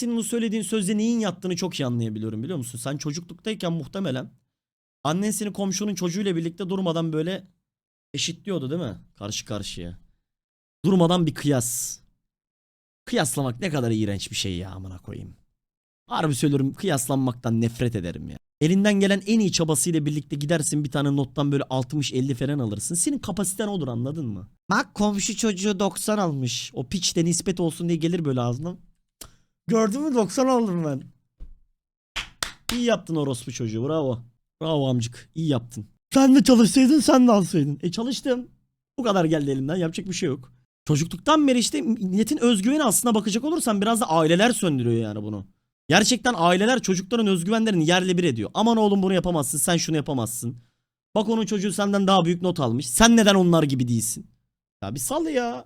senin o söylediğin sözde neyin yattığını çok iyi anlayabiliyorum biliyor musun? Sen çocukluktayken muhtemelen annen seni komşunun çocuğuyla birlikte durmadan böyle eşitliyordu değil mi? Karşı karşıya. Durmadan bir kıyas. Kıyaslamak ne kadar iğrenç bir şey ya amına koyayım. Harbi söylüyorum kıyaslanmaktan nefret ederim ya. Elinden gelen en iyi çabasıyla birlikte gidersin bir tane nottan böyle 60-50 falan alırsın. Senin kapasiten olur anladın mı? Bak komşu çocuğu 90 almış. O piç de nispet olsun diye gelir böyle ağzına. Gördün mü 90 aldım ben. İyi yaptın orospu çocuğu bravo. Bravo amcık iyi yaptın. Sen de çalışsaydın sen de alsaydın. E çalıştım. Bu kadar geldi elimden yapacak bir şey yok. Çocukluktan beri işte milletin özgüveni aslına bakacak olursan biraz da aileler söndürüyor yani bunu. Gerçekten aileler çocukların özgüvenlerini yerle bir ediyor. Aman oğlum bunu yapamazsın sen şunu yapamazsın. Bak onun çocuğu senden daha büyük not almış. Sen neden onlar gibi değilsin? Ya bir sal ya.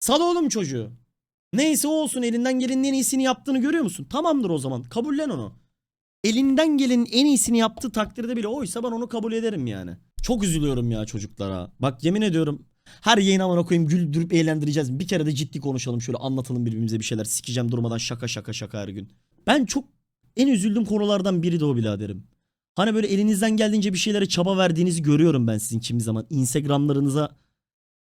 Sal oğlum çocuğu. Neyse o olsun elinden gelenin en iyisini yaptığını görüyor musun? Tamamdır o zaman kabullen onu. Elinden gelenin en iyisini yaptığı takdirde bile oysa ben onu kabul ederim yani. Çok üzülüyorum ya çocuklara. Bak yemin ediyorum her yayın amına koyayım güldürüp eğlendireceğiz. Bir kere de ciddi konuşalım şöyle anlatalım birbirimize bir şeyler. Sikeceğim durmadan şaka şaka şaka her gün. Ben çok en üzüldüğüm konulardan biri de o biraderim. Hani böyle elinizden geldiğince bir şeylere çaba verdiğinizi görüyorum ben sizin kimi zaman. Instagramlarınıza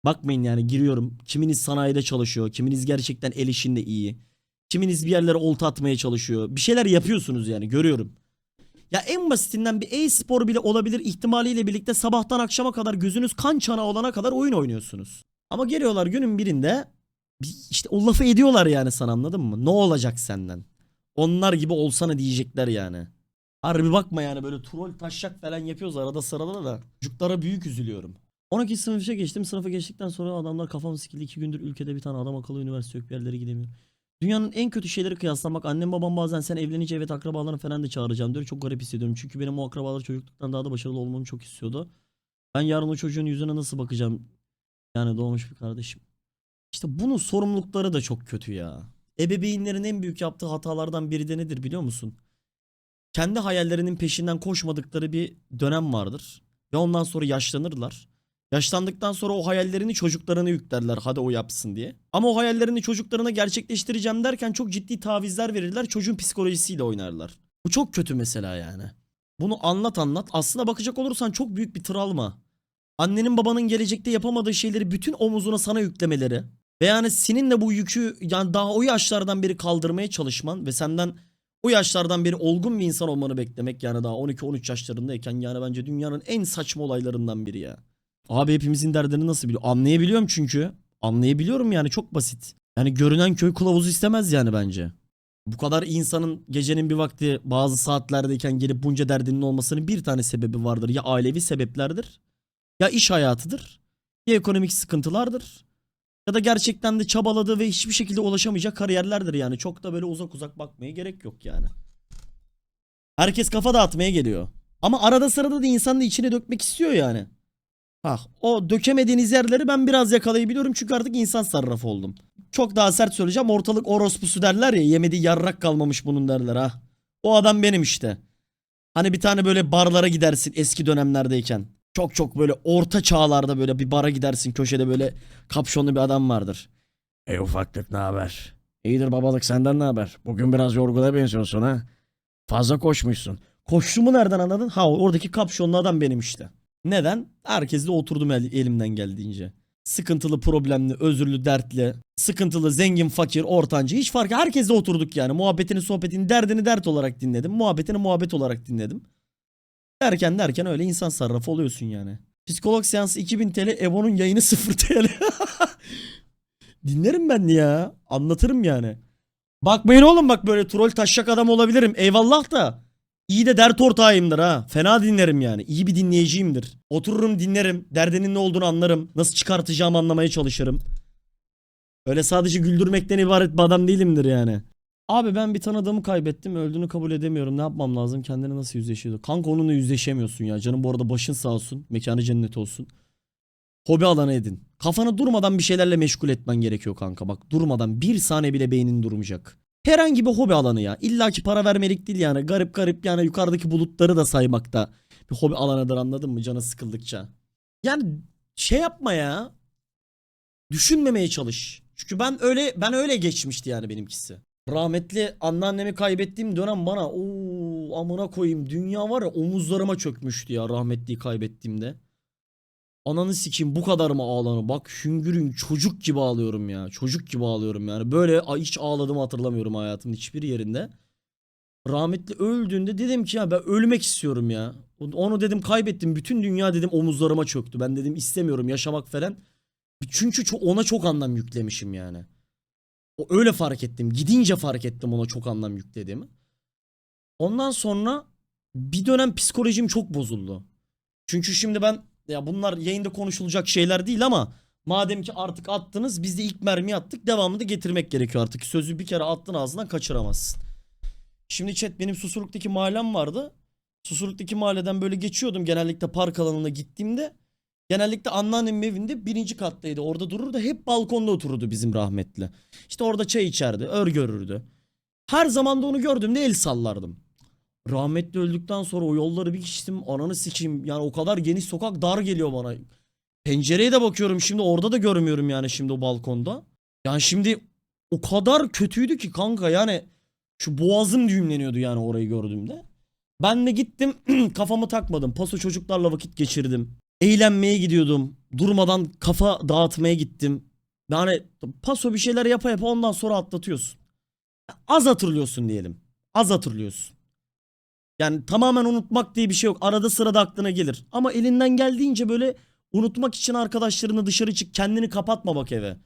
bakmayın yani giriyorum. Kiminiz sanayide çalışıyor. Kiminiz gerçekten el işinde iyi. Kiminiz bir yerlere olta atmaya çalışıyor. Bir şeyler yapıyorsunuz yani görüyorum. Ya en basitinden bir e-spor bile olabilir ihtimaliyle birlikte sabahtan akşama kadar gözünüz kan çanağı olana kadar oyun oynuyorsunuz. Ama geliyorlar günün birinde bir- işte o lafı ediyorlar yani sana anladın mı? Ne olacak senden? Onlar gibi olsana diyecekler yani. Harbi bakma yani böyle troll taşak falan yapıyoruz arada sırada da. Çocuklara büyük üzülüyorum. 12 sınıfa geçtim. Sınıfa geçtikten sonra adamlar kafam sikildi. 2 gündür ülkede bir tane adam akıllı üniversite yok bir yerlere gidemiyor. Dünyanın en kötü şeyleri kıyaslamak. Annem babam bazen sen evlenince evet akrabalarını falan da çağıracağım diyor. Çok garip hissediyorum. Çünkü benim o akrabalar çocukluktan daha da başarılı olmamı çok istiyordu. Ben yarın o çocuğun yüzüne nasıl bakacağım? Yani doğmuş bir kardeşim. İşte bunun sorumlulukları da çok kötü ya. Ebeveynlerin en büyük yaptığı hatalardan biri de nedir biliyor musun? Kendi hayallerinin peşinden koşmadıkları bir dönem vardır. Ve ondan sonra yaşlanırlar. Yaşlandıktan sonra o hayallerini çocuklarına yüklerler hadi o yapsın diye. Ama o hayallerini çocuklarına gerçekleştireceğim derken çok ciddi tavizler verirler. Çocuğun psikolojisiyle oynarlar. Bu çok kötü mesela yani. Bunu anlat anlat. Aslına bakacak olursan çok büyük bir travma. Annenin babanın gelecekte yapamadığı şeyleri bütün omuzuna sana yüklemeleri. Ve yani senin de bu yükü yani daha o yaşlardan beri kaldırmaya çalışman ve senden o yaşlardan beri olgun bir insan olmanı beklemek yani daha 12-13 yaşlarındayken yani bence dünyanın en saçma olaylarından biri ya. Abi hepimizin derdini nasıl biliyor? Anlayabiliyorum çünkü. Anlayabiliyorum yani çok basit. Yani görünen köy kılavuzu istemez yani bence. Bu kadar insanın gecenin bir vakti bazı saatlerdeyken gelip bunca derdinin olmasının bir tane sebebi vardır. Ya ailevi sebeplerdir. Ya iş hayatıdır. Ya ekonomik sıkıntılardır. Ya da gerçekten de çabaladığı ve hiçbir şekilde ulaşamayacak kariyerlerdir yani. Çok da böyle uzak uzak bakmaya gerek yok yani. Herkes kafa dağıtmaya geliyor. Ama arada sırada da insan da içine dökmek istiyor yani. Ha, o dökemediğiniz yerleri ben biraz yakalayabiliyorum çünkü artık insan sarrafı oldum. Çok daha sert söyleyeceğim. Ortalık orospusu derler ya. Yemediği yarrak kalmamış bunun derler ha. O adam benim işte. Hani bir tane böyle barlara gidersin eski dönemlerdeyken. Çok çok böyle orta çağlarda böyle bir bara gidersin köşede böyle kapşonlu bir adam vardır. Ey ufaklık ne haber? İyidir babalık senden ne haber? Bugün biraz yorguna benziyorsun ha. Fazla koşmuşsun. Koştuğumu nereden anladın? Ha oradaki kapşonlu adam benim işte. Neden? Herkesle oturdum el- elimden geldiğince. Sıkıntılı, problemli, özürlü, dertli, sıkıntılı, zengin, fakir, ortancı hiç fark herkesle oturduk yani. Muhabbetini, sohbetini, derdini dert olarak dinledim. Muhabbetini muhabbet olarak dinledim. Derken derken öyle insan sarrafı oluyorsun yani. Psikolog seansı 2000 TL, Ebo'nun yayını 0 TL. Dinlerim ben ya. Anlatırım yani. Bakmayın oğlum bak böyle troll taşacak adam olabilirim. Eyvallah da. İyi de dert ortağıyımdır ha. Fena dinlerim yani. İyi bir dinleyiciyimdir. Otururum dinlerim. Derdinin ne olduğunu anlarım. Nasıl çıkartacağımı anlamaya çalışırım. Öyle sadece güldürmekten ibaret bir adam değilimdir yani. Abi ben bir tanıdığımı kaybettim. Öldüğünü kabul edemiyorum. Ne yapmam lazım? Kendine nasıl yüzleşiyordu? Kanka onunla yüzleşemiyorsun ya. Canım bu arada başın sağ olsun. Mekanı cennet olsun. Hobi alanı edin. Kafanı durmadan bir şeylerle meşgul etmen gerekiyor kanka. Bak durmadan bir saniye bile beynin durmayacak. Herhangi bir hobi alanı ya. İlla ki para vermelik değil yani. Garip garip yani yukarıdaki bulutları da saymakta. Bir hobi alanıdır anladın mı? Canı sıkıldıkça. Yani şey yapma ya. Düşünmemeye çalış. Çünkü ben öyle ben öyle geçmişti yani benimkisi. Rahmetli anneannemi kaybettiğim dönem bana o amına koyayım dünya var ya omuzlarıma çökmüştü ya rahmetliyi kaybettiğimde. Ananı sikeyim bu kadar mı ağlanır? Bak hüngürün çocuk gibi ağlıyorum ya. Çocuk gibi ağlıyorum yani. Böyle hiç ağladığımı hatırlamıyorum hayatımın hiçbir yerinde. Rahmetli öldüğünde dedim ki ya ben ölmek istiyorum ya. Onu dedim kaybettim. Bütün dünya dedim omuzlarıma çöktü. Ben dedim istemiyorum yaşamak falan. Çünkü ona çok anlam yüklemişim yani. O öyle fark ettim. Gidince fark ettim ona çok anlam yüklediğimi. Ondan sonra bir dönem psikolojim çok bozuldu. Çünkü şimdi ben ya bunlar yayında konuşulacak şeyler değil ama madem ki artık attınız biz de ilk mermiyi attık devamını da getirmek gerekiyor artık. Sözü bir kere attın ağzından kaçıramazsın. Şimdi chat benim Susurluk'taki mahallem vardı. Susurluk'taki mahalleden böyle geçiyordum genellikle park alanına gittiğimde. Genellikle anneannemin evinde birinci kattaydı. Orada dururdu. Hep balkonda otururdu bizim rahmetli. İşte orada çay içerdi. Ör görürdü. Her zaman da onu gördüğümde el sallardım. Rahmetli öldükten sonra o yolları bir geçtim. Ananı sikeyim. Yani o kadar geniş sokak dar geliyor bana. Pencereye de bakıyorum şimdi orada da görmüyorum yani şimdi o balkonda. Yani şimdi o kadar kötüydü ki kanka yani şu boğazım düğümleniyordu yani orayı gördüğümde. Ben de gittim kafamı takmadım. Paso çocuklarla vakit geçirdim. Eğlenmeye gidiyordum. Durmadan kafa dağıtmaya gittim. Yani paso bir şeyler yapa yapa ondan sonra atlatıyorsun. Az hatırlıyorsun diyelim. Az hatırlıyorsun. Yani tamamen unutmak diye bir şey yok. Arada sırada aklına gelir. Ama elinden geldiğince böyle unutmak için arkadaşlarını dışarı çık. Kendini kapatma bak eve.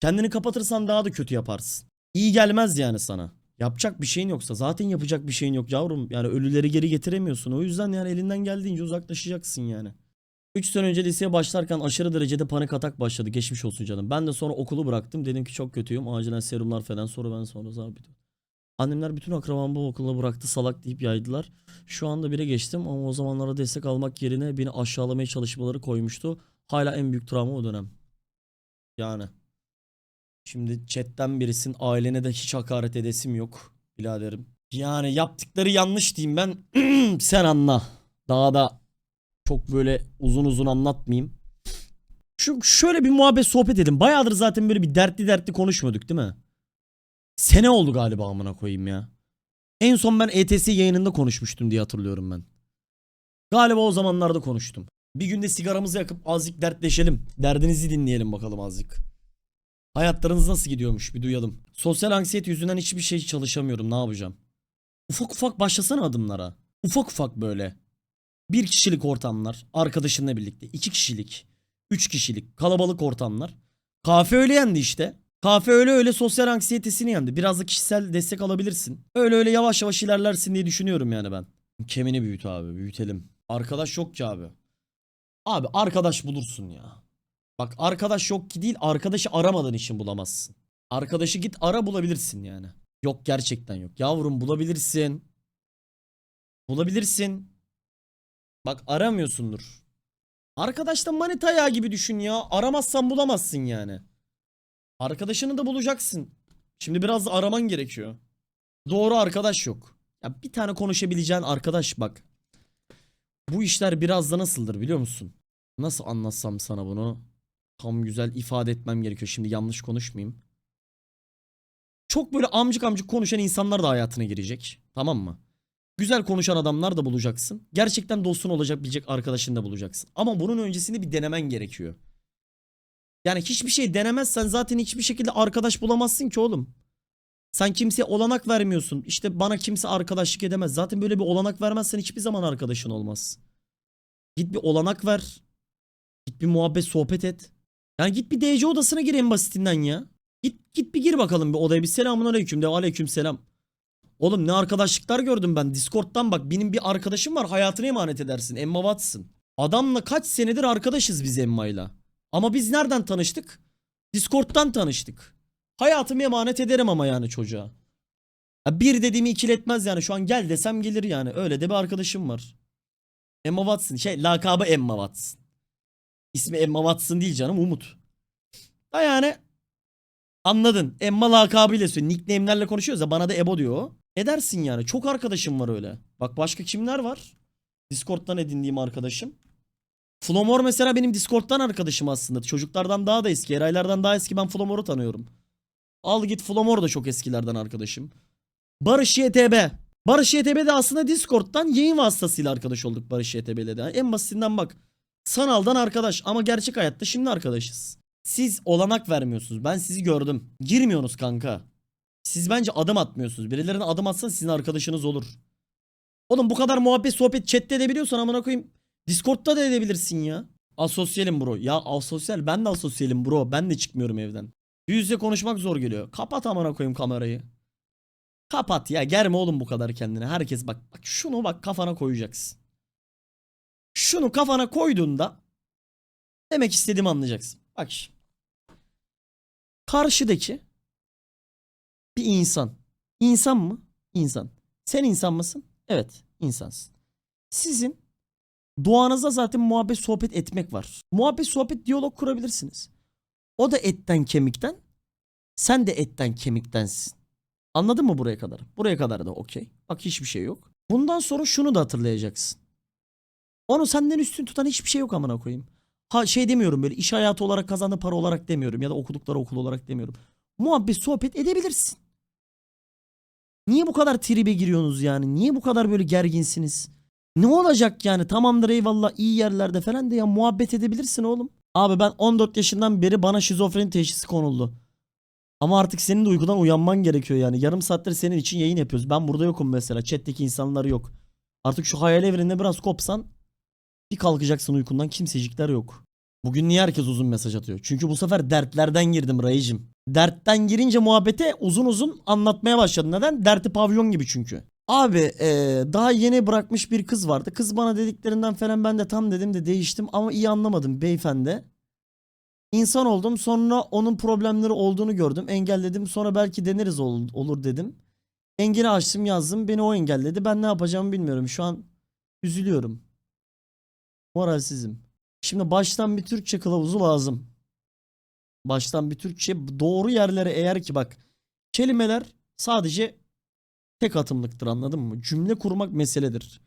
Kendini kapatırsan daha da kötü yaparsın. İyi gelmez yani sana. Yapacak bir şeyin yoksa zaten yapacak bir şeyin yok yavrum. Yani ölüleri geri getiremiyorsun. O yüzden yani elinden geldiğince uzaklaşacaksın yani. 3 sene önce liseye başlarken aşırı derecede panik atak başladı. Geçmiş olsun canım. Ben de sonra okulu bıraktım. Dedim ki çok kötüyüm. Acilen serumlar falan. Sonra ben sonra zabit. Annemler bütün akrabamı bu okula bıraktı salak deyip yaydılar. Şu anda bire geçtim ama o zamanlara destek almak yerine beni aşağılamaya çalışmaları koymuştu. Hala en büyük travma o dönem. Yani. Şimdi chatten birisin ailene de hiç hakaret edesim yok biraderim. Yani yaptıkları yanlış diyeyim ben. Sen anla. Daha da çok böyle uzun uzun anlatmayayım. Şu şöyle bir muhabbet sohbet edin. Bayağıdır zaten böyle bir dertli dertli konuşmuyorduk değil mi? Sene oldu galiba amına koyayım ya. En son ben ETS yayınında konuşmuştum diye hatırlıyorum ben. Galiba o zamanlarda konuştum. Bir günde sigaramızı yakıp azıcık dertleşelim. Derdinizi dinleyelim bakalım azıcık. Hayatlarınız nasıl gidiyormuş bir duyalım. Sosyal anksiyete yüzünden hiçbir şey çalışamıyorum ne yapacağım? Ufak ufak başlasana adımlara. Ufak ufak böyle. Bir kişilik ortamlar arkadaşınla birlikte. iki kişilik. Üç kişilik kalabalık ortamlar. Kahve öyle yendi işte. Kahve öyle öyle sosyal anksiyetesini yendi. Biraz da kişisel destek alabilirsin. Öyle öyle yavaş yavaş ilerlersin diye düşünüyorum yani ben. Kemini büyüt abi büyütelim. Arkadaş yok ki abi. Abi arkadaş bulursun ya. Bak arkadaş yok ki değil arkadaşı aramadığın için bulamazsın. Arkadaşı git ara bulabilirsin yani. Yok gerçekten yok. Yavrum bulabilirsin. Bulabilirsin. Bak aramıyorsundur. Arkadaşta manita ayağı gibi düşün ya. Aramazsan bulamazsın yani. Arkadaşını da bulacaksın. Şimdi biraz araman gerekiyor. Doğru arkadaş yok. Ya bir tane konuşabileceğin arkadaş bak. Bu işler biraz da nasıldır biliyor musun? Nasıl anlatsam sana bunu? Tam güzel ifade etmem gerekiyor. Şimdi yanlış konuşmayayım. Çok böyle amcık amcık konuşan insanlar da hayatına girecek. Tamam mı? Güzel konuşan adamlar da bulacaksın. Gerçekten dostun olacak bilecek arkadaşını da bulacaksın. Ama bunun öncesinde bir denemen gerekiyor. Yani hiçbir şey denemezsen zaten hiçbir şekilde arkadaş bulamazsın ki oğlum. Sen kimseye olanak vermiyorsun. İşte bana kimse arkadaşlık edemez. Zaten böyle bir olanak vermezsen hiçbir zaman arkadaşın olmaz. Git bir olanak ver. Git bir muhabbet sohbet et. Yani git bir DC odasına gir en basitinden ya. Git git bir gir bakalım bir odaya bir selamun aleyküm de aleyküm selam. Oğlum ne arkadaşlıklar gördüm ben Discord'dan bak benim bir arkadaşım var hayatını emanet edersin Emma Watson. Adamla kaç senedir arkadaşız biz Emma'yla. Ama biz nereden tanıştık? Discord'dan tanıştık. Hayatımı emanet ederim ama yani çocuğa. Ya bir dediğimi ikiletmez yani şu an gel desem gelir yani öyle de bir arkadaşım var. Emma Watson şey lakabı Emma Watson. İsmi Emma Watson değil canım Umut. Da yani anladın. Emma lakabıyla söylüyor. Nickname'lerle konuşuyoruz ya bana da Ebo diyor. Edersin yani. Çok arkadaşım var öyle. Bak başka kimler var? Discord'dan edindiğim arkadaşım. Flomor mesela benim Discord'dan arkadaşım aslında. Çocuklardan daha da eski. Eraylardan daha eski ben Flomor'u tanıyorum. Al git Flamor da çok eskilerden arkadaşım. Barış YTB. Barış YTB de aslında Discord'dan yayın vasıtasıyla arkadaş olduk Barış YTB'yle de. En basitinden bak. Sanaldan arkadaş ama gerçek hayatta şimdi arkadaşız. Siz olanak vermiyorsunuz. Ben sizi gördüm. Girmiyorsunuz kanka. Siz bence adım atmıyorsunuz. Birilerine adım atsan sizin arkadaşınız olur. Oğlum bu kadar muhabbet sohbet chatte edebiliyorsan amına koyayım. Discord'da da edebilirsin ya. Asosyalim bro. Ya asosyal ben de asosyalim bro. Ben de çıkmıyorum evden. Yüz yüze konuşmak zor geliyor. Kapat amına koyayım kamerayı. Kapat ya germe oğlum bu kadar kendine. Herkes bak bak şunu bak kafana koyacaksın. Şunu kafana koyduğunda demek istediğimi anlayacaksın. Bak şimdi. Karşıdaki bir insan. İnsan mı? İnsan. Sen insan mısın? Evet, insansın. Sizin doğanızda zaten muhabbet sohbet etmek var. Muhabbet sohbet diyalog kurabilirsiniz. O da etten kemikten, sen de etten kemiktensin. Anladın mı buraya kadar? Buraya kadar da okey. Bak hiçbir şey yok. Bundan sonra şunu da hatırlayacaksın. Onu senden üstün tutan hiçbir şey yok amına koyayım. Ha şey demiyorum böyle iş hayatı olarak kazandığı para olarak demiyorum ya da okudukları okul olarak demiyorum. Muhabbet sohbet edebilirsin. Niye bu kadar tribe giriyorsunuz yani? Niye bu kadar böyle gerginsiniz? Ne olacak yani? Tamamdır eyvallah iyi yerlerde falan de ya muhabbet edebilirsin oğlum. Abi ben 14 yaşından beri bana şizofreni teşhisi konuldu. Ama artık senin de uykudan uyanman gerekiyor yani. Yarım saattir senin için yayın yapıyoruz. Ben burada yokum mesela. Chat'teki insanlar yok. Artık şu hayal evreninde biraz kopsan bir kalkacaksın uykundan kimsecikler yok. Bugün niye herkes uzun mesaj atıyor? Çünkü bu sefer dertlerden girdim Rayicim. Dertten girince muhabbete uzun uzun anlatmaya başladım. Neden? Derti pavyon gibi çünkü. Abi eee, daha yeni bırakmış bir kız vardı. Kız bana dediklerinden falan ben de tam dedim de değiştim ama iyi anlamadım beyefendi. İnsan oldum sonra onun problemleri olduğunu gördüm. Engelledim sonra belki deneriz ol- olur dedim. Engeli açtım yazdım beni o engelledi. Ben ne yapacağımı bilmiyorum. Şu an üzülüyorum. Moralsizim. Şimdi baştan bir Türkçe kılavuzu lazım. Baştan bir Türkçe doğru yerlere eğer ki bak kelimeler sadece tek atımlıktır anladın mı? Cümle kurmak meseledir.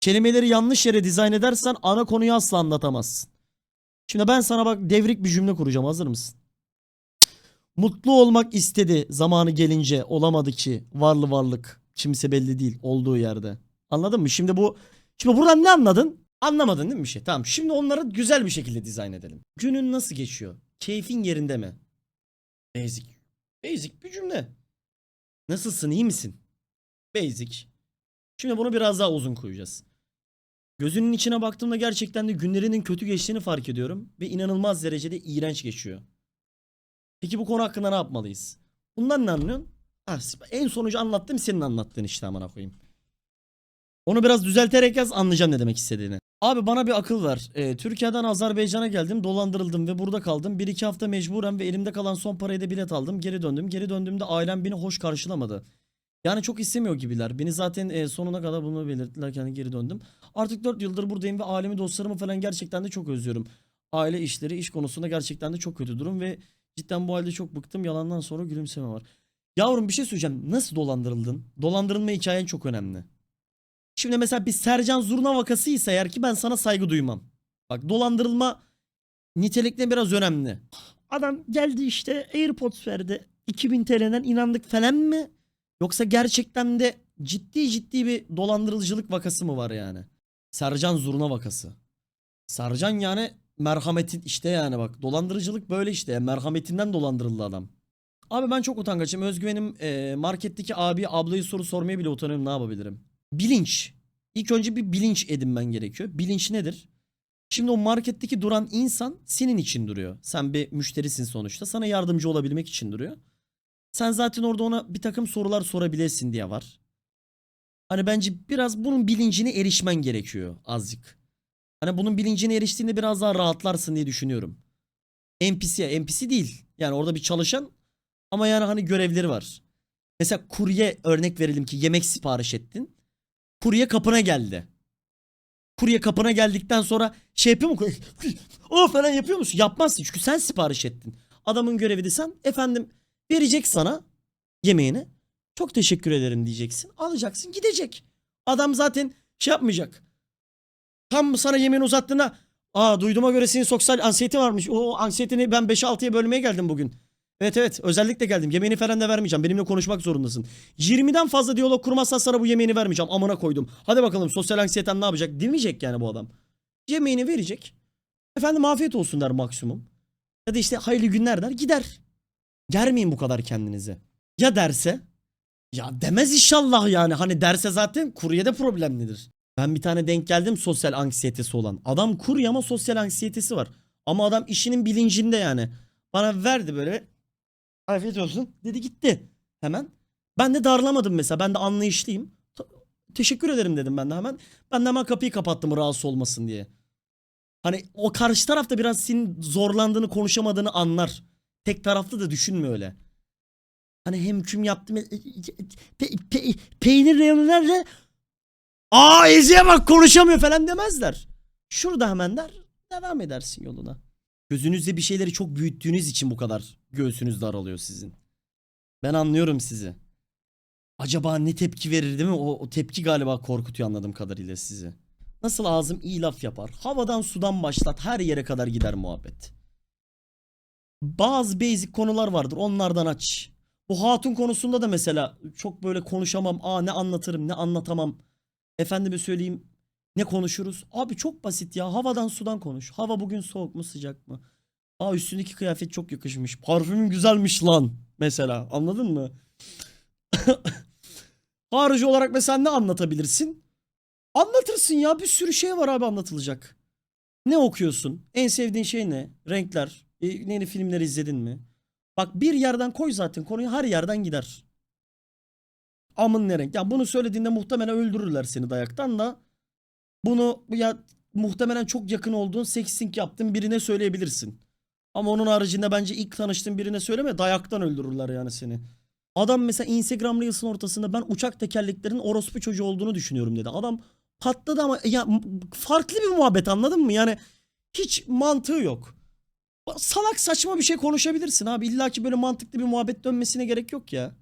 Kelimeleri yanlış yere dizayn edersen ana konuyu asla anlatamazsın. Şimdi ben sana bak devrik bir cümle kuracağım hazır mısın? Mutlu olmak istedi zamanı gelince olamadı ki varlı varlık kimse belli değil olduğu yerde. Anladın mı? Şimdi bu şimdi buradan ne anladın? Anlamadın değil mi bir şey? Tamam. Şimdi onları güzel bir şekilde dizayn edelim. Günün nasıl geçiyor? Keyfin yerinde mi? Basic. Basic bir cümle. Nasılsın? iyi misin? Basic. Şimdi bunu biraz daha uzun koyacağız. Gözünün içine baktığımda gerçekten de günlerinin kötü geçtiğini fark ediyorum ve inanılmaz derecede iğrenç geçiyor. Peki bu konu hakkında ne yapmalıyız? Bundan ne anlıyorsun? Ha, en sonucu anlattım senin anlattığın işte amına koyayım. Onu biraz düzelterek yaz anlayacağım ne demek istediğini. Abi bana bir akıl ver. Ee, Türkiye'den Azerbaycan'a geldim dolandırıldım ve burada kaldım. Bir iki hafta mecburen ve elimde kalan son parayı da bilet aldım. Geri döndüm. Geri döndüğümde ailem beni hoş karşılamadı. Yani çok istemiyor gibiler. Beni zaten e, sonuna kadar bunu belirttiler kendi geri döndüm. Artık 4 yıldır buradayım ve ailemi dostlarımı falan gerçekten de çok özlüyorum. Aile işleri iş konusunda gerçekten de çok kötü durum ve cidden bu halde çok bıktım. Yalandan sonra gülümseme var. Yavrum bir şey söyleyeceğim. Nasıl dolandırıldın? Dolandırılma hikayen çok önemli. Şimdi mesela bir Sercan Zurna vakasıysa eğer ki ben sana saygı duymam. Bak dolandırılma nitelikle biraz önemli. Adam geldi işte AirPods verdi. 2000 TL'den inandık falan mı? Yoksa gerçekten de ciddi ciddi bir dolandırıcılık vakası mı var yani? Sercan Zurna vakası. Sercan yani merhametin işte yani bak dolandırıcılık böyle işte merhametinden dolandırıldı adam. Abi ben çok utangaçım. Özgüvenim e, marketteki abi ablayı soru sormaya bile utanıyorum ne yapabilirim? Bilinç. İlk önce bir bilinç edinmen gerekiyor. Bilinç nedir? Şimdi o marketteki duran insan senin için duruyor. Sen bir müşterisin sonuçta. Sana yardımcı olabilmek için duruyor. Sen zaten orada ona bir takım sorular sorabilirsin diye var. Hani bence biraz bunun bilincine erişmen gerekiyor azıcık. Hani bunun bilincine eriştiğinde biraz daha rahatlarsın diye düşünüyorum. NPC, NPC değil. Yani orada bir çalışan ama yani hani görevleri var. Mesela kurye örnek verelim ki yemek sipariş ettin. Kurye kapına geldi. Kurye kapına geldikten sonra şey yapıyor mu? O falan yapıyor musun? Yapmazsın çünkü sen sipariş ettin. Adamın görevi de sen. Efendim verecek sana yemeğini. Çok teşekkür ederim diyeceksin. Alacaksın gidecek. Adam zaten şey yapmayacak. Tam sana yemeğini uzattığında aa duyduğuma göre senin sosyal ansiyeti varmış. O ansiyetini ben 5-6'ya bölmeye geldim bugün. Evet evet özellikle geldim. Yemeğini falan da vermeyeceğim. Benimle konuşmak zorundasın. 20'den fazla diyalog kurmazsan sana bu yemeğini vermeyeceğim. Amına koydum. Hadi bakalım sosyal anksiyeten ne yapacak? Demeyecek yani bu adam. Yemeğini verecek. Efendim afiyet olsun der maksimum. Ya da işte hayırlı günler der gider. Germeyin bu kadar kendinize. Ya derse? Ya demez inşallah yani. Hani derse zaten kuryede problemlidir. Ben bir tane denk geldim sosyal anksiyetesi olan. Adam kurye ama sosyal anksiyetesi var. Ama adam işinin bilincinde yani. Bana verdi böyle. Afiyet olsun. Dedi gitti. Hemen. Ben de darlamadım mesela. Ben de anlayışlıyım. Teşekkür ederim dedim ben de hemen. Ben de hemen kapıyı kapattım rahatsız olmasın diye. Hani o karşı taraf da biraz senin zorlandığını konuşamadığını anlar. Tek taraflı da düşünme öyle. Hani hem küm yaptım. e, Pe, pe, peynir reyonlarla Aa Ezi'ye bak konuşamıyor falan demezler. Şurada hemen der. Devam edersin yoluna. Gözünüzde bir şeyleri çok büyüttüğünüz için bu kadar göğsünüz daralıyor sizin. Ben anlıyorum sizi. Acaba ne tepki verir değil mi? O, o tepki galiba korkutuyor anladığım kadarıyla sizi. Nasıl ağzım iyi laf yapar. Havadan sudan başlat her yere kadar gider muhabbet. Bazı basic konular vardır onlardan aç. Bu hatun konusunda da mesela çok böyle konuşamam. Aa ne anlatırım ne anlatamam. Efendime söyleyeyim ne konuşuruz? Abi çok basit ya. Havadan sudan konuş. Hava bugün soğuk mu sıcak mı? Aa üstündeki kıyafet çok yakışmış. Parfümün güzelmiş lan. Mesela anladın mı? Harici olarak mesela ne anlatabilirsin? Anlatırsın ya bir sürü şey var abi anlatılacak. Ne okuyorsun? En sevdiğin şey ne? Renkler. E, yeni filmleri izledin mi? Bak bir yerden koy zaten konuyu her yerden gider. Amın ne renk? Ya bunu söylediğinde muhtemelen öldürürler seni dayaktan da. Bunu ya muhtemelen çok yakın olduğun sexting yaptığın birine söyleyebilirsin. Ama onun haricinde bence ilk tanıştığın birine söyleme dayaktan öldürürler yani seni. Adam mesela Instagram Reels'ın ortasında ben uçak tekerleklerinin orospu çocuğu olduğunu düşünüyorum dedi. Adam patladı ama ya farklı bir muhabbet anladın mı? Yani hiç mantığı yok. Salak saçma bir şey konuşabilirsin abi. İlla ki böyle mantıklı bir muhabbet dönmesine gerek yok ya.